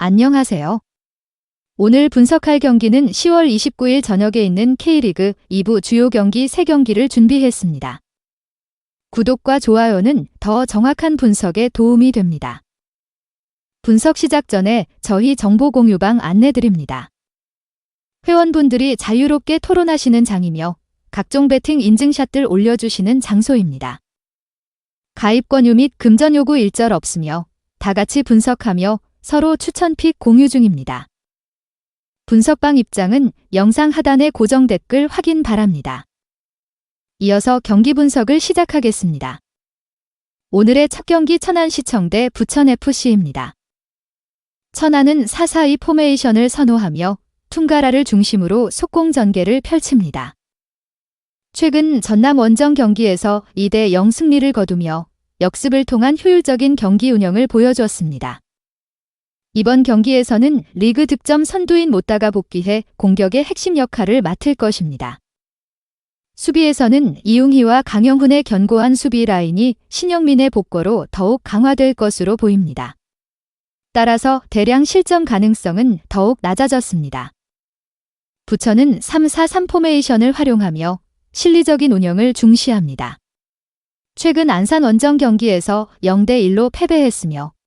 안녕하세요. 오늘 분석할 경기는 10월 29일 저녁에 있는 K리그 2부 주요 경기 3경기를 준비했습니다. 구독과 좋아요는 더 정확한 분석에 도움이 됩니다. 분석 시작 전에 저희 정보 공유방 안내드립니다. 회원분들이 자유롭게 토론하시는 장이며 각종 배팅 인증샷들 올려주시는 장소입니다. 가입 권유 및 금전 요구 일절 없으며 다 같이 분석하며 서로 추천 픽 공유 중입니다. 분석방 입장은 영상 하단의 고정 댓글 확인 바랍니다. 이어서 경기 분석을 시작하겠습니다. 오늘의 첫 경기 천안시청 대 부천FC입니다. 천안은 4-4-2 포메이션을 선호하며 퉁가라를 중심으로 속공 전개를 펼칩니다. 최근 전남 원정 경기에서 2대 0 승리를 거두며 역습을 통한 효율적인 경기 운영을 보여주었습니다. 이번 경기에서는 리그 득점 선두인 못다가 복귀해 공격의 핵심 역할을 맡을 것입니다. 수비에서는 이웅희와 강영훈의 견고한 수비 라인이 신영민의 복거로 더욱 강화될 것으로 보입니다. 따라서 대량 실점 가능성은 더욱 낮아졌습니다. 부천은 3-4-3 포메이션을 활용하며 실리적인 운영을 중시합니다. 최근 안산 원정 경기에서 0대 1로 패배했으며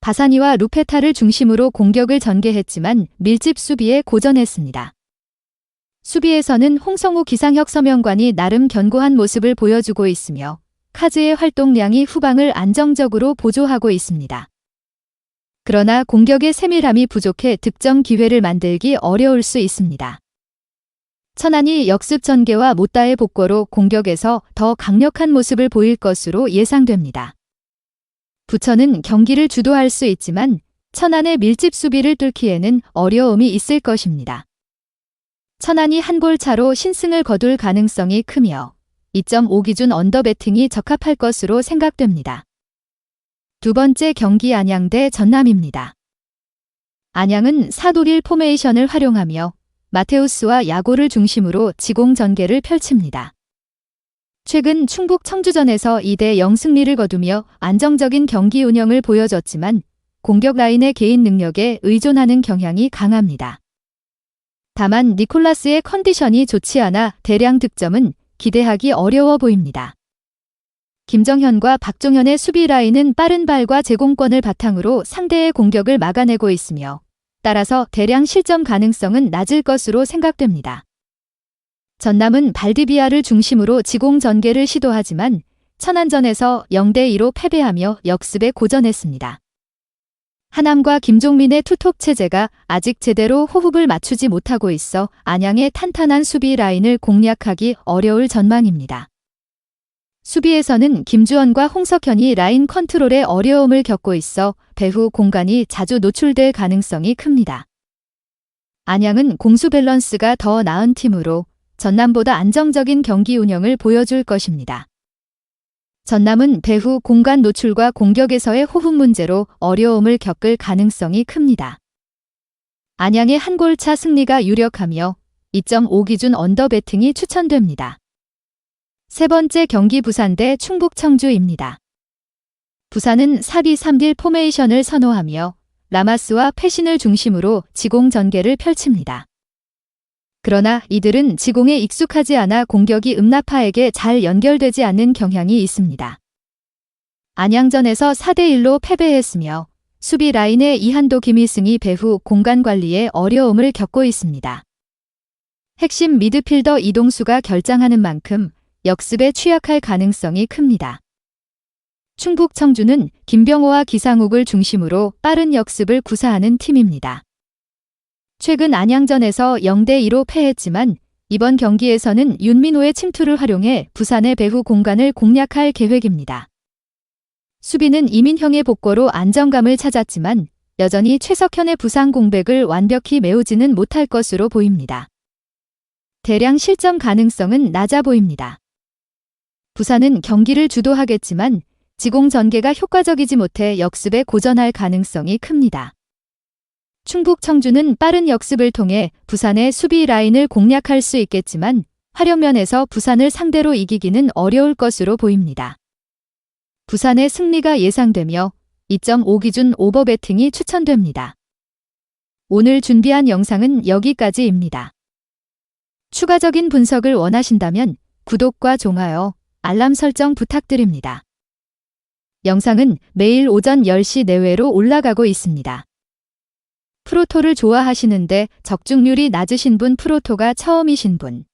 바사니와 루페타를 중심으로 공격을 전개했지만 밀집 수비에 고전했습니다. 수비에서는 홍성우 기상혁 서명관이 나름 견고한 모습을 보여주고 있으며 카즈의 활동량이 후방을 안정적으로 보조하고 있습니다. 그러나 공격의 세밀함이 부족해 득점 기회를 만들기 어려울 수 있습니다. 천안이 역습 전개와 못다의 복거로 공격에서 더 강력한 모습을 보일 것으로 예상됩니다. 부천은 경기를 주도할 수 있지만 천안의 밀집 수비를 뚫기에는 어려움이 있을 것입니다. 천안이 한 골 차로 신승을 거둘 가능성이 크며 2.5 기준 언더 배팅이 적합할 것으로 생각됩니다. 두 번째 경기 안양 대 전남입니다. 안양은 사도릴 포메이션을 활용하며 마테우스와 야고를 중심으로 지공 전개를 펼칩니다. 최근 충북 청주전에서 2대 0 승리를 거두며 안정적인 경기 운영을 보여줬지만 공격 라인의 개인 능력에 의존하는 경향이 강합니다. 다만 니콜라스의 컨디션이 좋지 않아 대량 득점은 기대하기 어려워 보입니다. 김정현과 박종현의 수비 라인은 빠른 발과 제공권을 바탕으로 상대의 공격을 막아내고 있으며 따라서 대량 실점 가능성은 낮을 것으로 생각됩니다. 전남은 발디비아를 중심으로 지공 전개를 시도하지만 천안전에서 0대2로 패배하며 역습에 고전했습니다. 하남과 김종민의 투톱 체제가 아직 제대로 호흡을 맞추지 못하고 있어 안양의 탄탄한 수비 라인을 공략하기 어려울 전망입니다. 수비에서는 김주원과 홍석현이 라인 컨트롤에 어려움을 겪고 있어 배후 공간이 자주 노출될 가능성이 큽니다. 안양은 공수 밸런스가 더 나은 팀으로 전남보다 안정적인 경기 운영을 보여줄 것입니다. 전남은 배후 공간 노출과 공격에서의 호흡 문제로 어려움을 겪을 가능성이 큽니다. 안양의 한 골 차 승리가 유력하며 2.5 기준 언더 배팅이 추천됩니다. 세 번째 경기 부산 대 충북 청주입니다. 부산은 4-2-3-1 포메이션을 선호하며 라마스와 패신을 중심으로 지공 전개를 펼칩니다. 그러나 이들은 지공에 익숙하지 않아 공격이 음나파에게 잘 연결되지 않는 경향이 있습니다. 안양전에서 4대1로 패배했으며 수비 라인의 이한도 김희승이 배후 공간 관리에 어려움을 겪고 있습니다. 핵심 미드필더 이동수가 결장하는 만큼 역습에 취약할 가능성이 큽니다. 충북 청주는 김병호와 기상욱을 중심으로 빠른 역습을 구사하는 팀입니다. 최근 안양전에서 0대2로 패했지만 이번 경기에서는 윤민호의 침투를 활용해 부산의 배후 공간을 공략할 계획입니다. 수비는 이민형의 복거로 안정감을 찾았지만 여전히 최석현의 부상 공백을 완벽히 메우지는 못할 것으로 보입니다. 대량 실점 가능성은 낮아 보입니다. 부산은 경기를 주도하겠지만 지공 전개가 효과적이지 못해 역습에 고전할 가능성이 큽니다. 충북 청주는 빠른 역습을 통해 부산의 수비 라인을 공략할 수 있겠지만 활용면에서 부산을 상대로 이기기는 어려울 것으로 보입니다. 부산의 승리가 예상되며 2.5 기준 오버베팅이 추천됩니다. 오늘 준비한 영상은 여기까지입니다. 추가적인 분석을 원하신다면 구독과 좋아요, 알람 설정 부탁드립니다. 영상은 매일 오전 10시 내외로 올라가고 있습니다. 프로토를 좋아하시는데 적중률이 낮으신 분 프로토가 처음이신 분.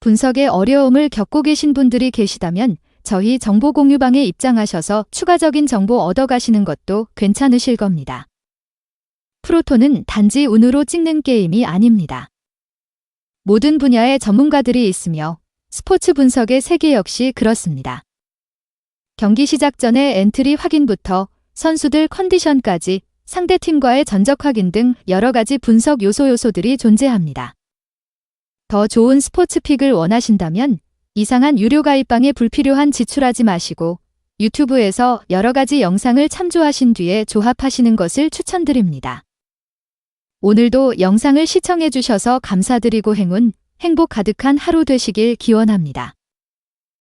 분석에 어려움을 겪고 계신 분들이 계시다면 저희 정보 공유방에 입장하셔서 추가적인 정보 얻어가시는 것도 괜찮으실 겁니다. 프로토는 단지 운으로 찍는 게임이 아닙니다. 모든 분야의 전문가들이 있으며 스포츠 분석의 세계 역시 그렇습니다. 경기 시작 전에 엔트리 확인부터 선수들 컨디션까지 상대 팀과의 전적 확인 등 여러 가지 분석 요소 요소들이 존재합니다. 더 좋은 스포츠 픽을 원하신다면 이상한 유료 가입방에 불필요한 지출하지 마시고 유튜브에서 여러 가지 영상을 참조하신 뒤에 조합하시는 것을 추천드립니다. 오늘도 영상을 시청해 주셔서 감사드리고 행운, 행복 가득한 하루 되시길 기원합니다.